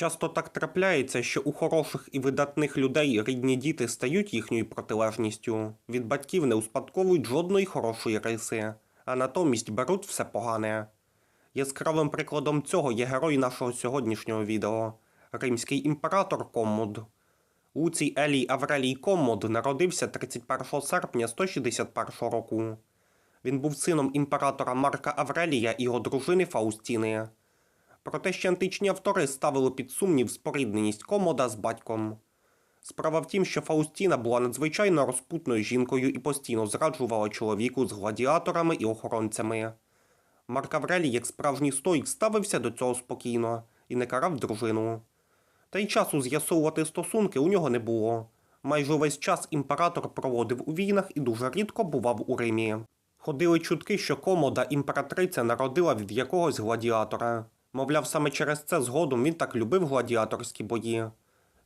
Часто так трапляється, що у хороших і видатних людей рідні діти стають їхньою протилежністю. Від батьків не успадковують жодної хорошої риси, а натомість беруть все погане. Яскравим прикладом цього є герой нашого сьогоднішнього відео римський імператор Коммод. Луцій Елій Аврелій Коммод народився 31 серпня 161 року. Він був сином імператора Марка Аврелія і його дружини Фаустіни. Проте ще античні автори ставили під сумнів спорідненість Комода з батьком. Справа в тім, що Фаустіна була надзвичайно розпутною жінкою і постійно зраджувала чоловіку з гладіаторами і охоронцями. Марк Аврелій, як справжній стоїк, ставився до цього спокійно і не карав дружину. Та й часу з'ясовувати стосунки у нього не було. Майже увесь час імператор проводив у війнах і дуже рідко бував у Римі. Ходили чутки, що комода імператриця народила від якогось гладіатора. Мовляв, саме через це згодом він так любив гладіаторські бої.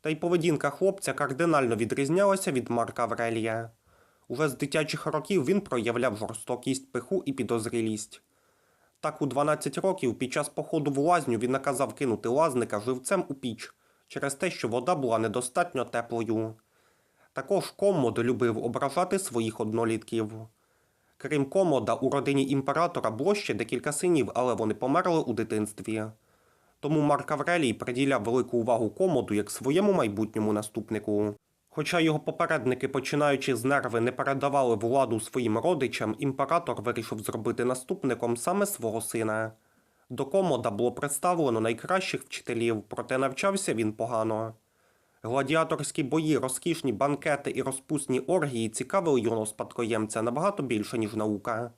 Та й поведінка хлопця кардинально відрізнялася від Марка Аврелія. Уже з дитячих років він проявляв жорстокість, пиху і підозрілість. Так у 12 років під час походу в лазню він наказав кинути лазника живцем у піч через те, що вода була недостатньо теплою. Також Коммод любив ображати своїх однолітків. Крім Комода, у родині імператора було ще декілька синів, але вони померли у дитинстві. Тому Марк Аврелій приділяв велику увагу Комоду як своєму майбутньому наступнику. Хоча його попередники, починаючи з нерви, не передавали владу своїм родичам, імператор вирішив зробити наступником саме свого сина. До Комода було представлено найкращих вчителів, проте навчався він погано. Гладіаторські бої, розкішні банкети і розпусні оргії цікавили юного спадкоємця набагато більше, ніж наука.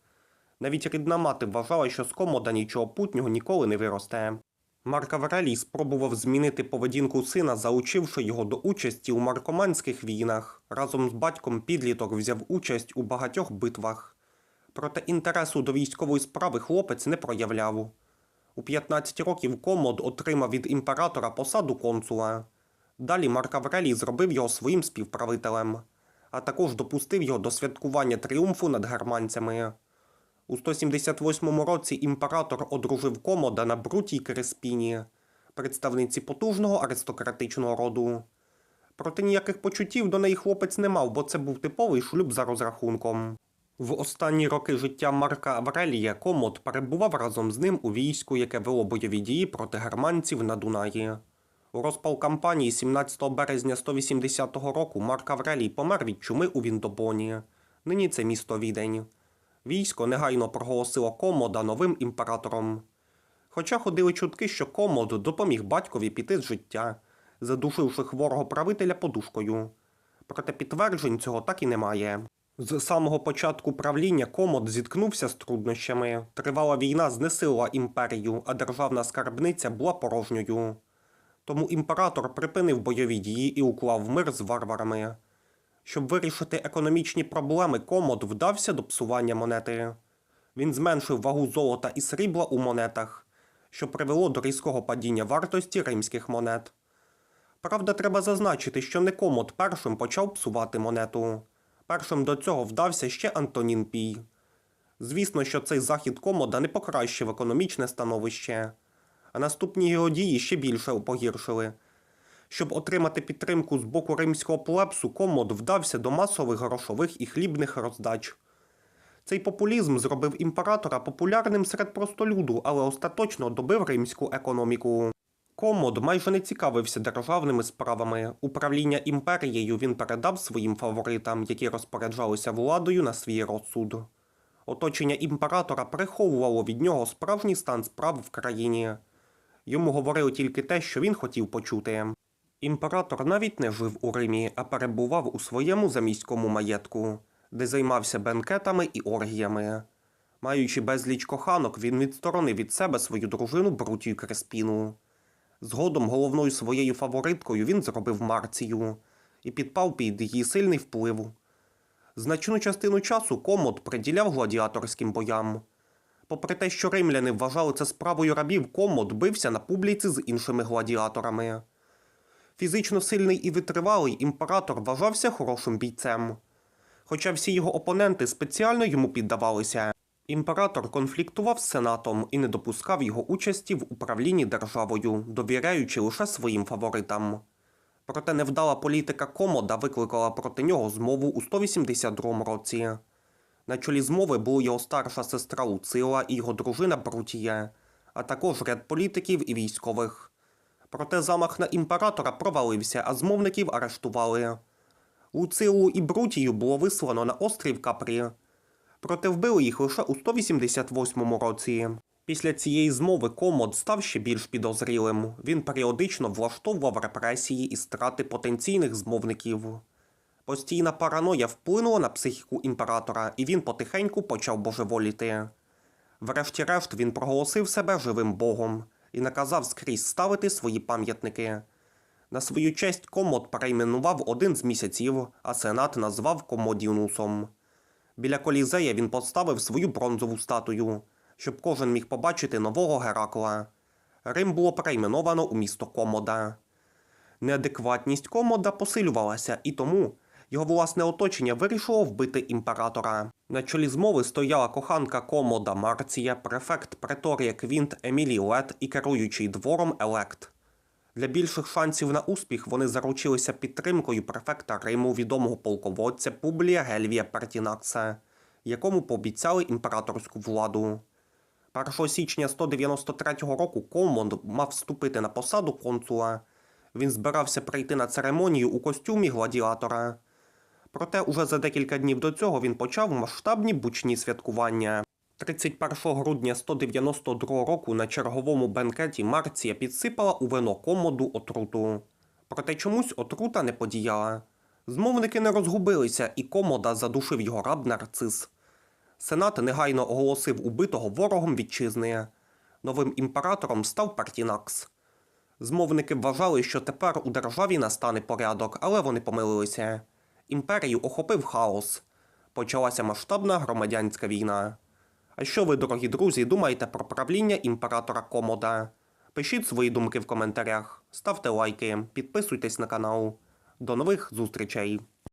Навіть рідна мати вважала, що з комода нічого путнього ніколи не виросте. Марк Аврелій спробував змінити поведінку сина, заучивши його до участі у маркоманських війнах. Разом з батьком підліток взяв участь у багатьох битвах. Проте інтересу до військової справи хлопець не проявляв. У 15 років комод отримав від імператора посаду консула. Далі Марк Аврелій зробив його своїм співправителем, а також допустив його до святкування тріумфу над германцями. У 178 році імператор одружив комода на Брутій Креспіні, представниці потужного аристократичного роду. Проте ніяких почуттів до неї хлопець не мав, бо це був типовий шлюб за розрахунком. В останні роки життя Марка Аврелія Комод перебував разом з ним у війську, яке вело бойові дії проти германців на Дунаї. У розпал кампанії 17 березня 180 року Марк Аврелій помер від чуми у Віндобоні. Нині це місто Відень. Військо негайно проголосило Комода новим імператором. Хоча ходили чутки, що Комод допоміг батькові піти з життя, задушивши хворого правителя подушкою. Проте підтверджень цього так і немає. З самого початку правління Комод зіткнувся з труднощами. Тривала війна знесилила імперію, а державна скарбниця була порожньою. Тому імператор припинив бойові дії і уклав мир з варварами. Щоб вирішити економічні проблеми, Комод вдався до псування монети. Він зменшив вагу золота і срібла у монетах, що привело до різкого падіння вартості римських монет. Правда, треба зазначити, що не Комод першим почав псувати монету. Першим до цього вдався ще Антонін Пій. Звісно, що цей захід Комода не покращив економічне становище, а наступні його дії ще більше погіршили. Щоб отримати підтримку з боку римського плебсу, Комод вдався до масових грошових і хлібних роздач. Цей популізм зробив імператора популярним серед простолюду, але остаточно добив римську економіку. Комод майже не цікавився державними справами. Управління імперією він передав своїм фаворитам, які розпоряджалися владою на свій розсуд. Оточення імператора приховувало від нього справжній стан справ в країні. Йому говорили тільки те, що він хотів почути. Імператор навіть не жив у Римі, а перебував у своєму заміському маєтку, де займався бенкетами і оргіями. Маючи безліч коханок, він відсторонив від себе свою дружину Брутію Креспіну. Згодом головною своєю фавориткою він зробив Марцію і підпав під її сильний вплив. Значну частину часу Комод приділяв гладіаторським боям. Попри те, що римляни вважали це справою рабів, Комод бився на публіці з іншими гладіаторами. Фізично сильний і витривалий імператор вважався хорошим бійцем. Хоча всі його опоненти спеціально йому піддавалися. Імператор конфліктував з сенатом і не допускав його участі в управлінні державою, довіряючи лише своїм фаворитам. Проте невдала політика Комода викликала проти нього змову у 182 році. На чолі змови були його старша сестра Луцила і його дружина Брутія, а також ряд політиків і військових. Проте замах на імператора провалився, а змовників арештували. Луцилу і Брутію було вислано на острів Капрі. Проте вбили їх лише у 188 році. Після цієї змови Комод став ще більш підозрілим. Він періодично влаштовував репресії і страти потенційних змовників. Постійна параноя вплинула на психіку імператора, і він потихеньку почав божеволіти. Врешті-решт він проголосив себе живим богом і наказав скрізь ставити свої пам'ятники. На свою честь Комод перейменував один з місяців, а сенат назвав Комодіунусом. Біля колізея він поставив свою бронзову статую, щоб кожен міг побачити нового Геракла. Рим було перейменовано у місто Комода. Неадекватність Комода посилювалася, і тому його власне оточення вирішило вбити імператора. На чолі змови стояла коханка Комода Марція, префект Преторія Квінт Емілій Лет і керуючий двором Елект. Для більших шансів на успіх вони заручилися підтримкою префекта Риму відомого полководця Публія Гельвія Пертінакса, якому пообіцяли імператорську владу. 1 січня 193 року Комонд мав вступити на посаду консула. Він збирався прийти на церемонію у костюмі гладіатора. Проте уже за декілька днів до цього він почав масштабні бучні святкування. 31 грудня 192 року на черговому бенкеті Марція підсипала у вино комоду отруту. Проте чомусь отрута не подіяла. Змовники не розгубилися, і комода задушив його раб нарцис. Сенат негайно оголосив убитого ворогом вітчизни. Новим імператором став Партінакс. Змовники вважали, що тепер у державі настане порядок, але вони помилилися. Імперію охопив хаос. Почалася масштабна громадянська війна. А що ви, дорогі друзі, думаєте про правління імператора Комода? Пишіть свої думки в коментарях, ставте лайки, підписуйтесь на канал. До нових зустрічей!